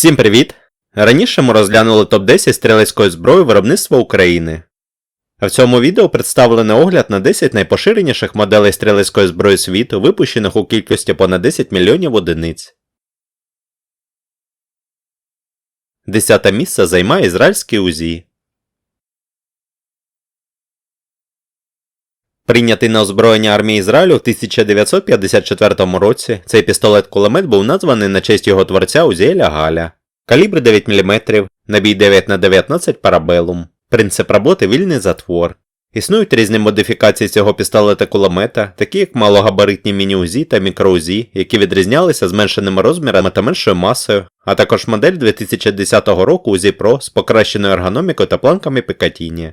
Всім привіт! Раніше ми розглянули топ-10 стрілецької зброї виробництва України. А в цьому відео представлений огляд на 10 найпоширеніших моделей стрілецької зброї світу, випущених у кількості понад 10 мільйонів одиниць. Десяте місце займає ізраїльський УЗІ. Прийнятий на озброєння армії Ізраїлю в 1954 році, цей пістолет-кулемет був названий на честь його творця Узіеля Галя. Калібр 9 мм, набій 9х19 парабелум. Принцип роботи вільний затвор. Існують різні модифікації цього пістолета-кулемета, такі як малогабаритні міні-УЗІ та мікро-УЗІ, які відрізнялися зменшеними розмірами та меншою масою, а також модель 2010 року УЗІ Pro з покращеною ергономікою та планками Пікатіні.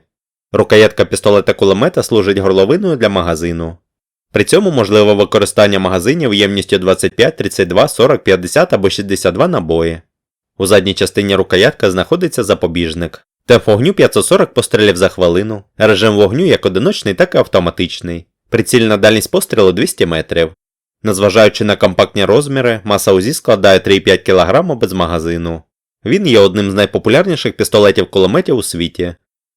Рукоятка пістолета-кулемета служить горловиною для магазину. При цьому можливе використання магазинів ємністю 25, 32, 40, 50 або 62 набої. У задній частині рукоятка знаходиться запобіжник. Темп вогню 540 пострілів за хвилину, режим вогню як одиночний, так і автоматичний. Прицільна дальність пострілу 200 метрів. Незважаючи на компактні розміри, маса УЗІ складає 3,5 кг без магазину. Він є одним з найпопулярніших пістолетів-кулеметів у світі.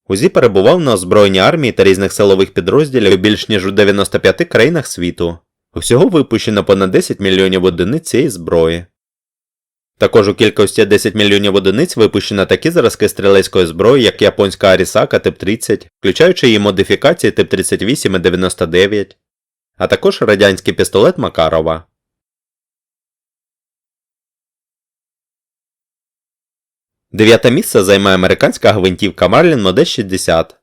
УЗІ перебував на озброєнні армії та різних силових підрозділів більш ніж у 95 країнах світу. Усього випущено понад 10 мільйонів одиниць цієї зброї. Також у кількості 10 мільйонів одиниць випущено такі зразки стрілецької зброї, як японська Арісака тип 30, включаючи її модифікації тип 38 і 99, а також радянський пістолет Макарова. Дев'яте місце займає американська гвинтівка Marlin Model 60.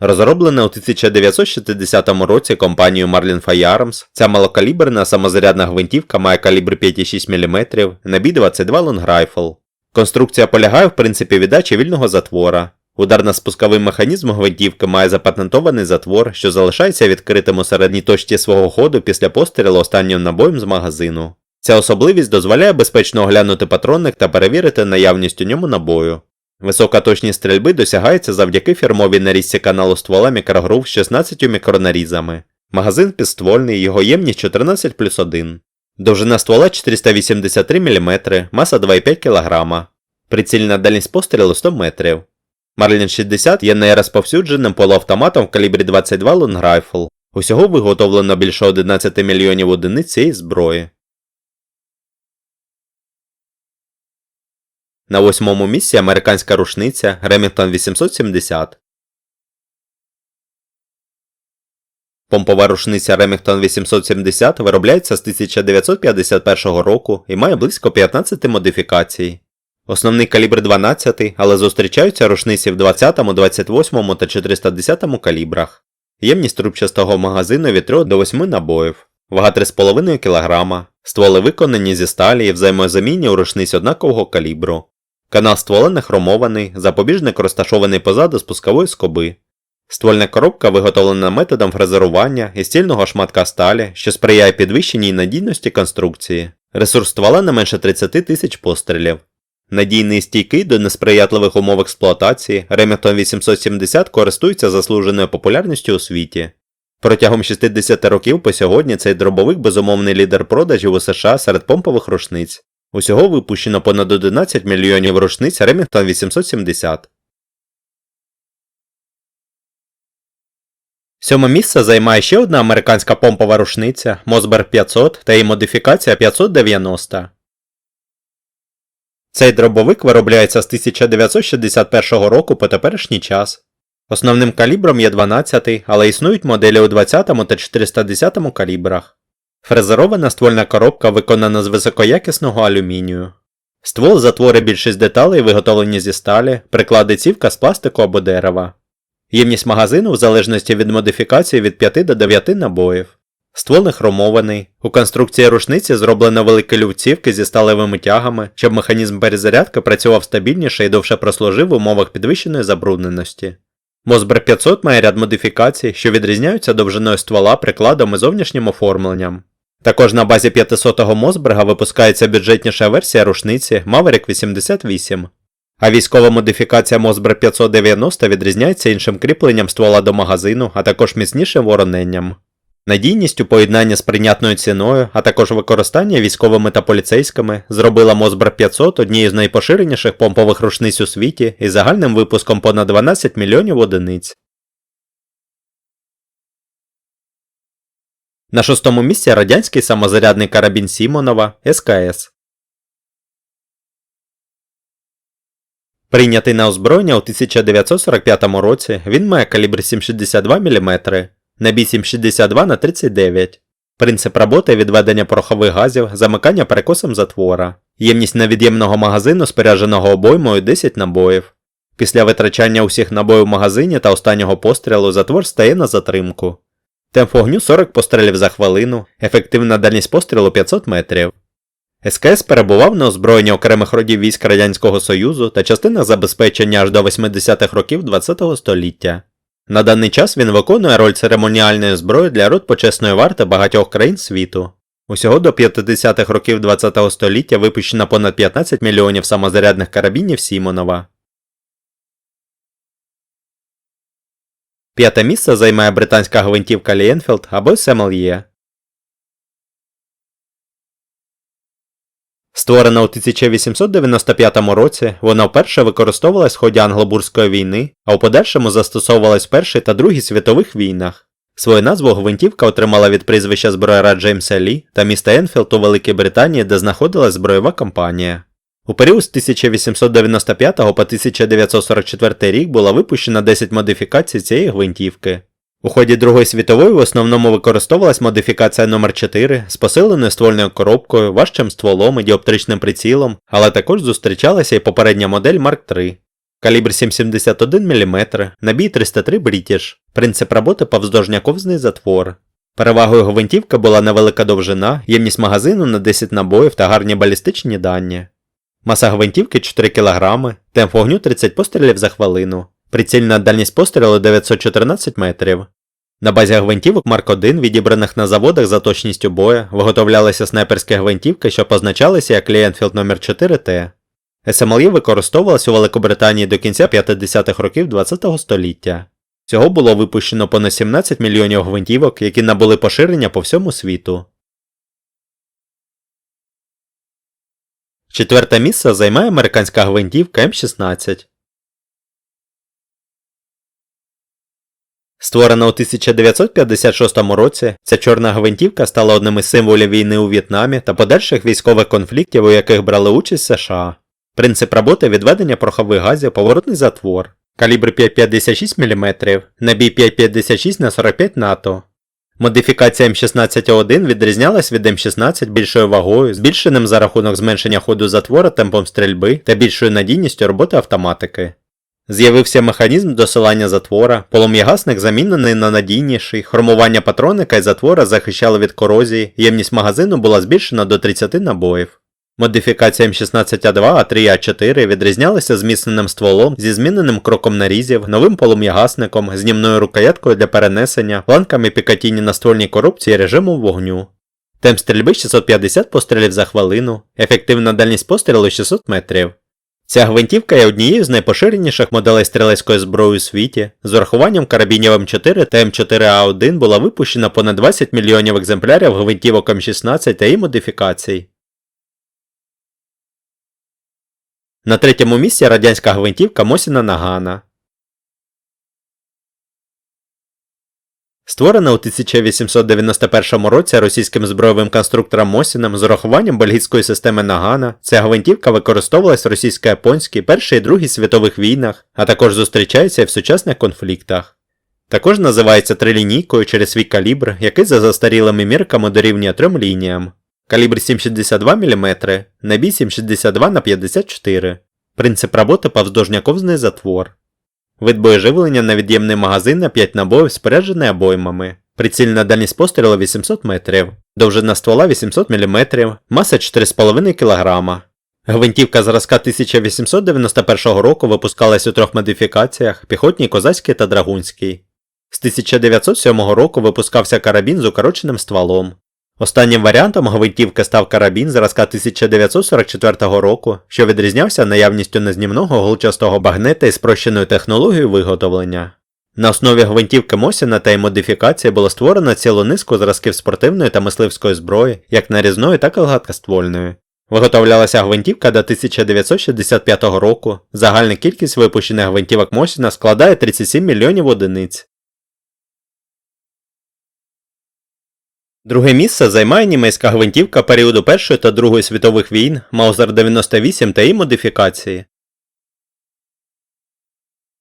Розроблена у 1960 році компанією Marlin Firearms, ця малокаліберна самозарядна гвинтівка має калібр 5,6 мм, набій 22 лонграйфл. Конструкція полягає в принципі віддачі вільного затвора. Ударно-спусковий механізм гвинтівки має запатентований затвор, що залишається відкритим у середній точці свого ходу після пострілу останнім набоєм з магазину. Ця особливість дозволяє безпечно оглянути патронник та перевірити наявність у ньому набою. Висока точність стрільби досягається завдяки фірмовій нарізці каналу ствола мікрогрув з 16 мікронарізами. Магазин підствольний, його ємність 14 плюс 1. Довжина ствола 483 мм, маса 2,5 кг. Прицільна дальність пострілу 100 метрів. Марлін 60 є найрозповсюдженим полуавтоматом в калібрі 22 лонграйфл. Усього виготовлено більше 11 мільйонів одиниць цієї зброї. На восьмому місці американська рушниця Remington 870. Помпова рушниця Remington 870 виробляється з 1951 року і має близько 15 модифікацій. Основний калібр 12, але зустрічаються рушниці в 20, 28 та 410 калібрах. Ємність трубчастого магазину від 3 до 8 набоїв. Вага 3,5 кг. Стволи виконані зі сталі і взаємозамінні у рушниць однакового калібру. Канал ствола не хромований, запобіжник розташований позаду спускової скоби. Ствольна коробка виготовлена методом фрезерування і стільного шматка сталі, що сприяє підвищеній надійності конструкції. Ресурс ствола не менше 30 тисяч пострілів. Надійний стійкий до несприятливих умов експлуатації, Remington 870 користується заслуженою популярністю у світі. Протягом 60 років по сьогодні цей дробовик безумовний лідер продажів у США серед помпових рушниць. Усього випущено понад 11 мільйонів рушниць Remington 870. Сьоме місце займає ще одна американська помпова рушниця Mossberg 500 та її модифікація 590. Цей дробовик виробляється з 1961 року по теперішній час. Основним калібром є 12, але існують моделі у 20 та 410 калібрах. Фрезерована ствольна коробка виконана з високоякісного алюмінію. Ствол затвори більшість деталей виготовлені зі сталі, приклади цівка з пластику або дерева. Ємність магазину в залежності від модифікації від 5 до 9 набоїв. Ствол не хромований. У конструкції рушниці зроблено великі лювцівки зі сталевими тягами, щоб механізм перезарядки працював стабільніше і довше прослужив в умовах підвищеної забрудненості. Мосбер 500 має ряд модифікацій, що відрізняються довжиною ствола, прикладом і зовнішнім оформленням. Також на базі 500-го Мосберга випускається бюджетніша версія рушниці Maverick 88. А військова модифікація Мозбер 590 відрізняється іншим кріпленням ствола до магазину, а також міцнішим вороненням. Надійність у поєднанні з прийнятною ціною, а також використання військовими та поліцейськими зробила Мосбр 500 однією з найпоширеніших помпових рушниць у світі із загальним випуском понад 12 мільйонів одиниць. На шостому місці радянський самозарядний карабін Сімонова СКС. Прийнятий на озброєння у 1945 році, він має калібр 7,62 мм, набій 7,62 на 39 Принцип роботи відведення порохових газів, замикання перекосом затвора, ємність невід'ємного магазину спорядженого обоймою 10 набоїв. Після витрачання усіх набоїв в магазині та останнього пострілу затвор стає на затримку. Темп вогню 40 пострілів за хвилину, ефективна дальність пострілу 500 метрів. СКС перебував на озброєнні окремих родів військ Радянського Союзу та частинах забезпечення аж до 80-х років ХХ століття. На даний час він виконує роль церемоніальної зброї для рот почесної варти багатьох країн світу. Усього до 50-х років ХХ століття випущено понад 15 мільйонів самозарядних карабінів Сімонова. П'яте місце займає британська гвинтівка Лієнфілд або Семельє. Створена у 1895 році, вона вперше використовувалась в ході Англобурської війни, а у подальшому застосовувалась в Першій та Другій світових війнах. Свою назву гвинтівка отримала від прізвища зброяра Джеймса Лі та міста Енфілд у Великій Британії, де знаходилась зброєва компанія. У період з 1895 по 1944 рік було випущено 10 модифікацій цієї гвинтівки. У ході Другої світової в основному використовувалась модифікація номер 4 з посиленою ствольною коробкою, важчим стволом і діоптричним прицілом, але також зустрічалася і попередня модель Марк III. Калібр 7,71 мм, набій 303 British, принцип роботи повздовжняковзний затвор. Перевагою гвинтівки була невелика довжина, ємність магазину на 10 набоїв та гарні балістичні дані. Маса гвинтівки 4 кг, темп вогню 30 пострілів за хвилину. Прицільна дальність пострілу 914 метрів. На базі гвинтівок Марк 1, відібраних на заводах за точністю боя, виготовлялися снайперські гвинтівки, що позначалися як 4 т СМЛІ використовувалась у Великобританії до кінця 50-х років ХХ століття. Всього було випущено понад 17 мільйонів гвинтівок, які набули поширення по всьому світу. Четверте місце займає американська гвинтівка М16. Створена у 1956 році, ця чорна гвинтівка стала одним із символів війни у В'єтнамі та подальших військових конфліктів, у яких брали участь США. Принцип роботи відведення порохових газів, поворотний затвор, калібр 5,56 мм, набій 5,56 на 45 НАТО. Модифікація М16А1 відрізнялась від М16 більшою вагою, збільшеним за рахунок зменшення ходу затвора темпом стрільби та більшою надійністю роботи автоматики. З'явився механізм досилання затвора, полум'ягасник замінений на надійніший, хромування патроника і затвора захищали від корозії, ємність магазину була збільшена до 30 набоїв. Модифікація М16А2 А3А4 відрізнялися зміцненим стволом зі зміненим кроком нарізів, новим полум'ягасником, знімною рукояткою для перенесення, ланками пікатіні на ствольній коробці і режимом вогню. Темп стрільби 650 пострілів за хвилину, ефективна дальність пострілу 600 метрів. Ця гвинтівка є однією з найпоширеніших моделей стрілецької зброї у світі. З урахуванням карабінів М4 та М4А1 була випущена понад 20 мільйонів екземплярів гвинтівок М16 та її модифікацій. На третьому місці радянська гвинтівка Мосіна Нагана. Створена у 1891 році російським збройовим конструктором Мосіном з урахуванням бельгійської системи Нагана, ця гвинтівка використовувалась в російсько-японській Першій і Другій світових війнах, а також зустрічається і в сучасних конфліктах. Також називається трилінійкою через свій калібр, який за застарілими мірками дорівнює трьом лініям. Калібр 7,62 мм, набій 7,62 на 54 Принцип роботи повздовжняковзний затвор. Вид боєживлення на від'ємний магазин на 5 набоїв споряджений обоймами. Прицільна дальність пострілу 800 метрів, довжина ствола 800 мм, маса 4,5 кг. Гвинтівка зразка 1891 року випускалась у трьох модифікаціях піхотній, козацький та драгунський. З 1907 року випускався карабін з укороченим стволом. Останнім варіантом гвинтівки став карабін зразка 1944 року, що відрізнявся наявністю незнімного голчастого багнета і спрощеною технологією виготовлення. На основі гвинтівки Мосіна та її модифікації було створено цілу низку зразків спортивної та мисливської зброї, як нарізної, так і гладкоствольної. Виготовлялася гвинтівка до 1965 року. Загальна кількість випущених гвинтівок Мосіна складає 37 мільйонів одиниць. Друге місце займає німецька гвинтівка періоду Першої та Другої світових війн Маузер 98 та її модифікації.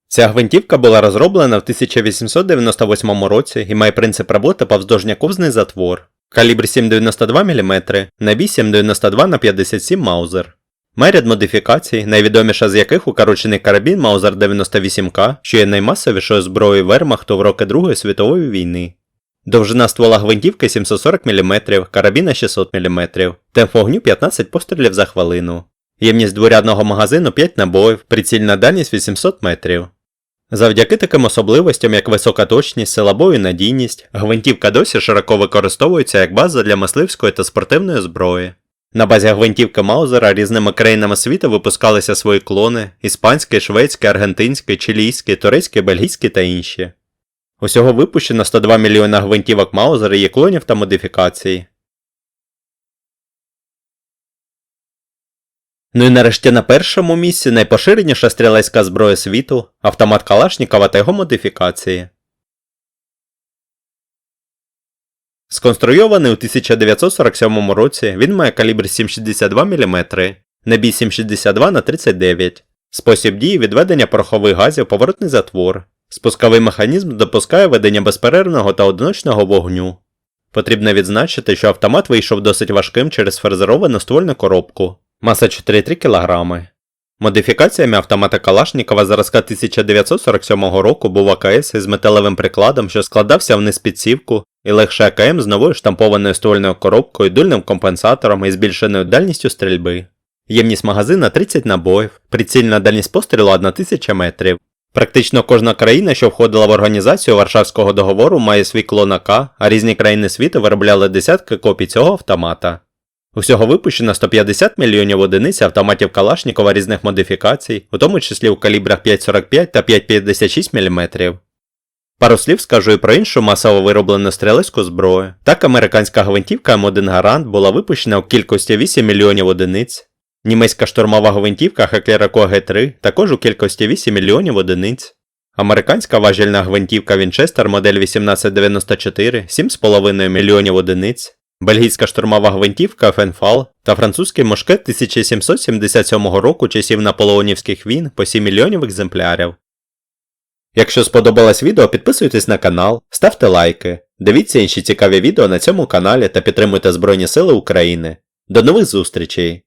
Ця гвинтівка була розроблена в 1898 році і має принцип роботи повздовжньоковзний затвор. Калібр 7,92 мм, набій 7,92 на 57 Маузер. Має модифікацій, найвідоміша з яких укорочений карабін Маузер 98К, що є наймасовішою зброєю Вермахту в роки Другої світової війни. Довжина ствола гвинтівки 740 мм, карабіна 600 мм, темп вогню 15 пострілів за хвилину. Ємність дворядного магазину 5 набоїв, прицільна дальність 800 метрів. Завдяки таким особливостям, як висока точність, сила бою і надійність, гвинтівка досі широко використовується як база для мисливської та спортивної зброї. На базі гвинтівки Маузера різними країнами світу випускалися свої клони іспанський, шведський, аргентинський, чилійський, турецький, бельгійський та інші. Усього випущено 102 мільйона гвинтівок Маузера є клонів та модифікацій. Ну і нарешті на першому місці найпоширеніша стрілецька зброя світу автомат Калашнікова та його модифікації. Сконструйований у 1947 році, він має калібр 7,62 мм, набій 7,62 на 39 спосіб дії відведення порохових газів поворотний затвор. Спусковий механізм допускає ведення безперервного та одиночного вогню. Потрібно відзначити, що автомат вийшов досить важким через фрезеровану ствольну коробку. Маса 4,3 кг. Модифікаціями автомата Калашнікова зразка 1947 року був АКС із металевим прикладом, що складався вниз під сівку, і легше АКМ з новою штампованою ствольною коробкою, дульним компенсатором і збільшеною дальністю стрільби. Ємність магазина 30 набоїв, прицільна дальність пострілу 1000 метрів. Практично кожна країна, що входила в організацію Варшавського договору, має свій клон АК, а різні країни світу виробляли десятки копій цього автомата. Усього випущено 150 мільйонів одиниць автоматів Калашнікова різних модифікацій, у тому числі у калібрах 5,45 та 5,56 мм. Пару слів скажу і про іншу масово вироблену стрілецьку зброю. Так американська гвинтівка М1 Гарант була випущена у кількості 8 мільйонів одиниць. Німецька штурмова гвинтівка Хеклерако Г3 також у кількості 8 мільйонів одиниць. Американська важільна гвинтівка Вінчестер модель 1894 7,5 мільйонів одиниць. Бельгійська штурмова гвинтівка Фенфал та французький мушкет 1777 року часів наполеонівських війн по 7 мільйонів екземплярів. Якщо сподобалось відео, підписуйтесь на канал, ставте лайки, дивіться інші цікаві відео на цьому каналі та підтримуйте Збройні Сили України. До нових зустрічей!